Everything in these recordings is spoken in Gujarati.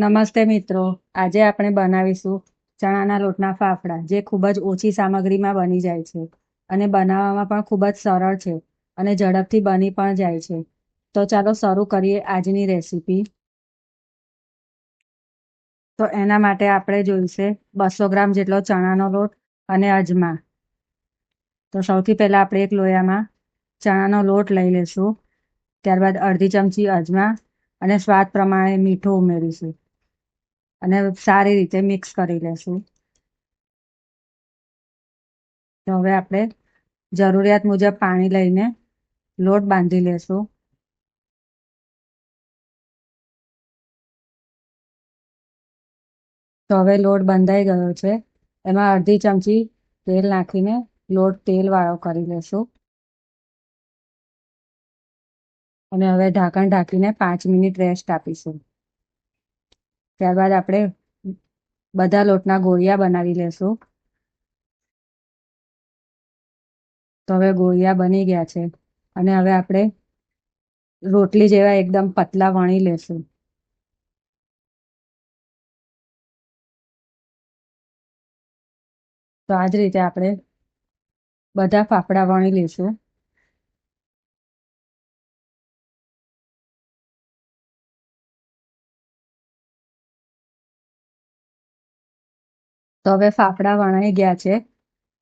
નમસ્તે મિત્રો. આજે આપણે બનાવીશું ચણાના લોટના ફાફડા, જે ખૂબ જ ઓછી સામગ્રીમાં બની જાય છે અને બનાવવામાં પણ ખૂબ જ સરળ છે અને ઝડપથી બની પણ જાય છે. તો ચાલો શરૂ કરીએ આજની રેસીપી. તો એના માટે આપણે જોઈશે બસો ગ્રામ જેટલો ચણાનો લોટ અને અજમા. તો સૌથી પહેલાં આપણે એક લોયામાં ચણાનો લોટ લઈ લઈશું. ત્યારબાદ અડધી ચમચી અજમા અને સ્વાદ પ્રમાણે મીઠું ઉમેરીશું. અને સારી રીતે મિક્સ કરી લેશું. તો હવે આપણે જરૂરિયાત મુજબ પાણી લઈને લોટ બાંધી લેશું. તો હવે લોટ બંધાઈ ગયો છે. એમાં અડધી ચમચી તેલ નાખીને લોટ તેલવાળો કરી લેશું. અને હવે ઢાંકણ ઢાંકીને પાંચ મિનિટ રેસ્ટ આપીશું. ત્યારબાદ આપણે બધા લોટના ગોળિયા બનાવી લેશું. તો હવે ગોળિયા બની ગયા છે. અને હવે આપણે રોટલી જેવા એકદમ પતલા વણી લેશું. તો આ જ રીતે આપણે બધા ફાફડા વણી લઈશું તો હવે ફાફડા વણાઈ ગયા છે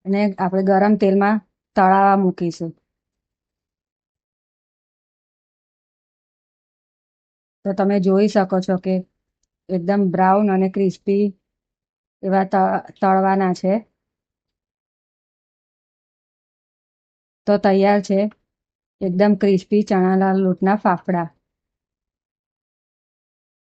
અને આપણે ગરમ તેલમાં તળાવા મૂકીશું. તો તમે જોઈ શકો છો કે એકદમ બ્રાઉન અને ક્રિસ્પી એવા તળવાના છે. તો તૈયાર છે એકદમ ક્રિસ્પી ચણાના લોટના ફાફડા.